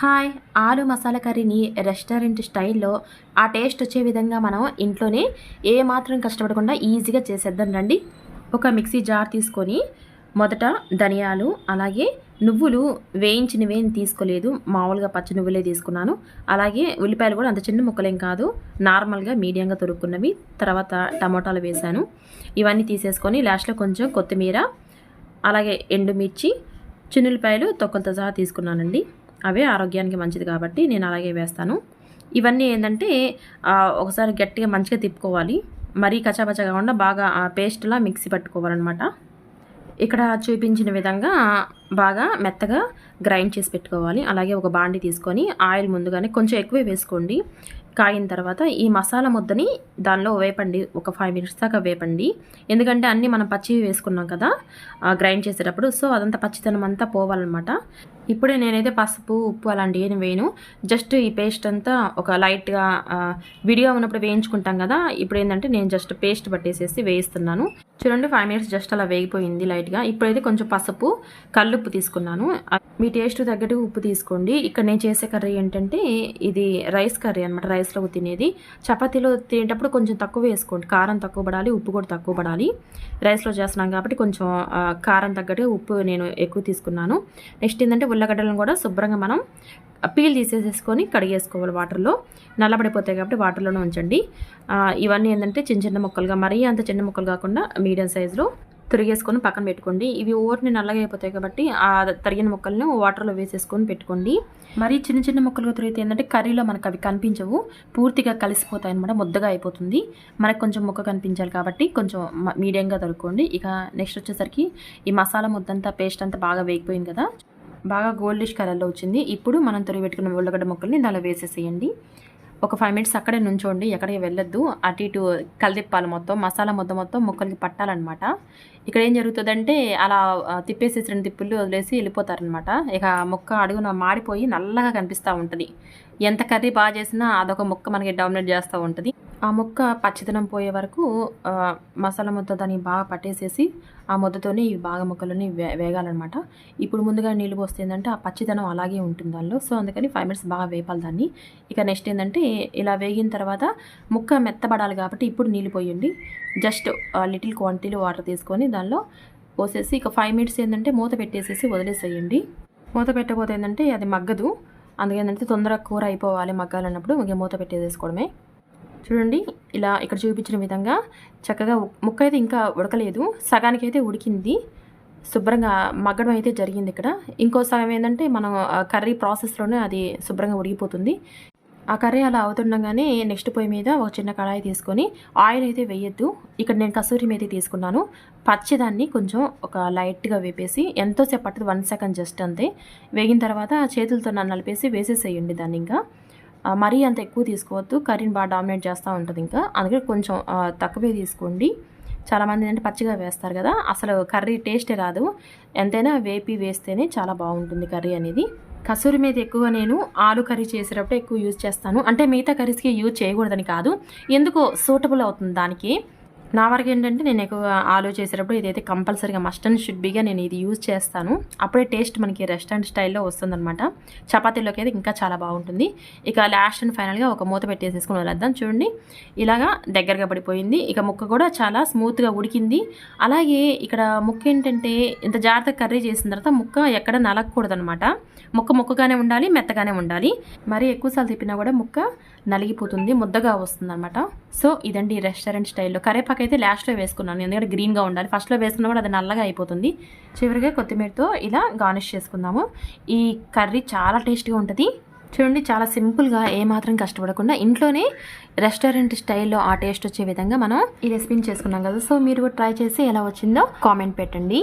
Hi ఆలు మసాలా కర్రీని restaurant స్టైల్లో ఆ టేస్ట్ వచ్చే విధంగా మనం ఇంట్లోనే ఏ మాత్రం కష్టపడకుండా ఈజీగా చేసేద్దాం రండి. ఒక మిక్సీ జార్ తీసుకొని మొదట ధనియాలు అలాగే నువ్వులు వేయించినవేం తీసుకోలేదు. మామూలుగా పచ్చి నువ్వులే తీసుకున్నాను. అలాగే ఉల్లిపాయలు కూడా అంత చిన్న ముక్కలేం కాదు. నార్మల్గా మీడియంగా తొరుక్కున్నవి. తర్వాత టమోటాలు వేశాను. ఇవన్నీ తీసేసుకొని లాస్ట్లో కొంచెం కొత్తిమీర అలాగే ఎండుమిర్చి చిన్నులపాయలు తొక్కలతో సహా తీసుకున్నానండి. అవే ఆరోగ్యానికి మంచిది కాబట్టి నేను అలాగే వేస్తాను. ఇవన్నీ ఏంటంటే ఒకసారి గట్టిగా మంచిగా తిప్పుకోవాలి. మరీ కచాపచా కాకుండా బాగా ఆ పేస్ట్లా మిక్సీ పట్టుకోవాలన్నమాట. ఇక్కడ చూపించిన విధంగా బాగా మెత్తగా గ్రైండ్ చేసి పెట్టుకోవాలి. అలాగే ఒక బాండి తీసుకొని ఆయిల్ ముందుగానే కొంచెం ఎక్కువే వేసుకోండి. కాగిన తర్వాత ఈ మసాలా ముద్దని దానిలో వేపండి. ఒక ఫైవ్ మినిట్స్ దాకా వేపండి. ఎందుకంటే అన్నీ మనం పచ్చివి వేసుకున్నాం కదా గ్రైండ్ చేసేటప్పుడు. సో అదంతా పచ్చితనం అంతా పోవాలన్నమాట. ఇప్పుడే నేనైతే పసుపు ఉప్పు అలాంటివి ఏమి వేయను. జస్ట్ ఈ పేస్ట్ అంతా ఒక లైట్గా విడిగా ఉన్నప్పుడు వేయించుకుంటాం కదా ఇప్పుడు ఏంటంటే నేను జస్ట్ పేస్ట్ పట్టేసేసి వేయిస్తున్నాను. చూడండి ఫైవ్ మినిట్స్ జస్ట్ అలా వేగిపోయింది లైట్గా ఇప్పుడైతే కొంచెం పసుపు కల్లుప్పు తీసుకున్నాను. మీ టేస్ట్ తగ్గట్టు ఉప్పు తీసుకోండి. ఇక్కడ నేను చేసే కర్రీ ఏంటంటే ఇది రైస్ కర్రీ అనమాట రైస్లో తినేది. చపాతీలో తినేటప్పుడు కొంచెం తక్కువ వేసుకోండి. కారం తక్కువ పడాలి ఉప్పు కూడా తక్కువ పడాలి. రైస్లో చేస్తున్నాం కాబట్టి కొంచెం కారం తగ్గట్టు ఉప్పు నేను ఎక్కువ తీసుకున్నాను. నెక్స్ట్ ఏంటంటే ఉల్లగడ్డలను కూడా శుభ్రంగా మనం పీల్ తీసేసేసుకొని కడిగేసుకోవాలి వాటర్లో. నల్లబడిపోతాయి కాబట్టి వాటర్లోనే ఉంచండి. ఇవన్నీ ఏంటంటే చిన్న చిన్న ముక్కలుగా మరీ అంత చిన్న ముక్కలు కాకుండా మీడియం సైజులో తురిగేసుకొని పక్కన పెట్టుకోండి. ఇవి ఓవర్ని నల్లగా అయిపోతాయి కాబట్టి ఆ తరిగిన ముక్కల్ని వాటర్లో వేసేసుకొని పెట్టుకోండి. మరి చిన్న చిన్న ముక్కలుగా తురిగితే ఏంటంటే కర్రీలో మనకు అవి కనిపించవు. పూర్తిగా కలిసిపోతాయి అనమాట ముద్దగా అయిపోతుంది. మనకు కొంచెం ముక్క కనిపించాలి కాబట్టి కొంచెం మీడియంగా తరుక్కోండి. ఇక నెక్స్ట్ వచ్చేసరికి ఈ మసాలా ముద్దంతా పేస్ట్ అంతా బాగా వేగిపోయింది కదా. బాగా గోల్డిష్ కలర్లో వచ్చింది. ఇప్పుడు మనం తొరిగి పెట్టుకున్న ఉల్లగడ్డ ముక్కల్ని దానిలో వేసేసేయండి. ఒక ఫైవ్ మినిట్స్ అక్కడే నుంచోండి ఎక్కడికి వెళ్ళొద్దు. అటు ఇటు కలిదిప్పాలి మొత్తం మసాలా మొత్తం మొత్తం ముక్కలకి పట్టాలన్నమాట. ఇక్కడ ఏం జరుగుతుందంటే అలా ఆ, తిప్పేసేసి రెండు తిప్పులు వదిలేసి వెళ్ళిపోతారనమాట ఇక మొక్క అడుగున మాడిపోయి నల్లగా కనిపిస్తూ ఉంటుంది. ఎంత కర్రీ బాగా చేసినా అదొక ముక్క మనకి డామినేట్ చేస్తూ ఉంటుంది. ఆ ముక్క పచ్చిదనం పోయే వరకు మసాలా ముద్ద దాన్ని బాగా పట్టేసేసి ఆ ముద్దతోనే ఈ బాగా ముక్కలని వే వేగాలన్నమాట. ఇప్పుడు ముందుగా నీళ్ళు పోస్తే ఏంటంటే ఆ పచ్చిదనం అలాగే ఉంటుంది దానిలో. సో అందుకని ఫైవ్ మినిట్స్ బాగా వేపాలి దాన్ని. ఇక నెక్స్ట్ ఏంటంటే ఇలా వేగిన తర్వాత ముక్క మెత్తబడాలి కాబట్టి ఇప్పుడు నీళ్ళు పోయండి. జస్ట్ లిటిల్ క్వాంటిటీలో వాటర్ తీసుకొని దానిలో పోసేసి ఇక ఫైవ్ మినిట్స్ ఏంటంటే మూత పెట్టేసేసి వదిలేసేయండి. మూత పెట్టకపోతే ఏంటంటే అది మగ్గదు. అందుకేంటంటే తొందరగా కూర అయిపోవాలి మగ్గాలన్నప్పుడు ఇంక మూత పెట్టేసేసుకోవడమే చూడండి ఇలా ఇక్కడ చూపించిన విధంగా చక్కగా ముక్క అయితే ఇంకా ఉడకలేదు సగానికి అయితే ఉడికింది. శుభ్రంగా మగ్గడం అయితే జరిగింది ఇక్కడ. ఇంకో సగం ఏంటంటే మనం కర్రీ ప్రాసెస్లోనే అది శుభ్రంగా ఉడికిపోతుంది. ఆ కర్రీ అలా అవుతుండగానే నెక్స్ట్ పొయ్యి మీద ఒక చిన్న కడాయి తీసుకొని ఆయిల్ అయితే వేయొద్దు. ఇక్కడ నేను కసూరి మేతి తీసుకున్నాను. పచ్చిదాన్ని కొంచెం ఒక లైట్గా వేపేసి ఎంతోసేపు పట్టదు. వన్ సెకండ్ జస్ట్ అంతే. వేగిన తర్వాత చేతులతో నన్ను నలిపేసి వేసేసేయండి దాన్ని ఇంకా. మరీ అంత ఎక్కువ తీసుకోవద్దు. కర్రీని బాగా డామినేట్ చేస్తూ ఉంటుంది ఇంకా. అందుకే కొంచెం తక్కువే తీసుకోండి. చాలామంది అంటే పచ్చిగా వేస్తారు కదా అసలు కర్రీ టేస్టే రాదు. ఎంతైనా వేపి వేస్తేనే చాలా బాగుంటుంది కర్రీ అనేది. కసూరి మీద ఎక్కువ నేను ఆలు కర్రీ చేసేటప్పుడు ఎక్కువ యూజ్ చేస్తాను. అంటే మిగతా కర్రీస్కి యూజ్ చేయకూడదని కాదు. ఎందుకో సూటబుల్ అవుతుంది దానికి. నా వరకు ఏంటంటే నేను ఎక్కువగా ఆలో చేసేటప్పుడు ఇదైతే కంపల్సరీగా మస్ట్ అండ్ షుడ్ బిగా నేను ఇది యూజ్ చేస్తాను. అప్పుడే టేస్ట్ మనకి రెస్టారెంట్ స్టైల్లో వస్తుందన్నమాట. చపాతీలోకి అయితే ఇంకా చాలా బాగుంటుంది. ఇక లాస్ట్ అండ్ ఫైనల్గా ఒక మూత పెట్టేసేసుకుని వదిలేద్దాం చూడండి. ఇలాగా దగ్గరగా పడిపోయింది. ఇక ముక్క కూడా చాలా స్మూత్గా ఉడికింది. అలాగే ఇక్కడ ముక్క ఏంటంటే ఇంత జాగ్రత్తగా కర్రీ చేసిన తర్వాత ముక్క ఎక్కడ నలగకూడదనమాట ముక్క ముక్కగానే ఉండాలి మెత్తగానే ఉండాలి. మరీ ఎక్కువసార్లు తిప్పినా కూడా ముక్క నలిగిపోతుంది ముద్దగా వస్తుంది అనమాట సో ఇదండి రెస్టారెంట్ స్టైల్లో కరేపాకు అయితే లాస్ట్లో వేసుకున్నాను. ఎందుకంటే గ్రీన్గా ఉండాలి. ఫస్ట్లో వేసుకున్నప్పుడు అది నల్లగా అయిపోతుంది. చివరిగా కొత్తిమీరతో ఇలా గార్నిష్ చేసుకుందాము. ఈ కర్రీ చాలా టేస్ట్గా ఉంటుంది. చూడండి చాలా సింపుల్గా ఏమాత్రం కష్టపడకుండా ఇంట్లోనే రెస్టారెంట్ స్టైల్లో ఆ టేస్ట్ వచ్చే విధంగా మనం ఈ రెసిపీని చేసుకున్నాం కదా. సో మీరు కూడా ట్రై చేసి ఎలా వచ్చిందో కామెంట్ పెట్టండి.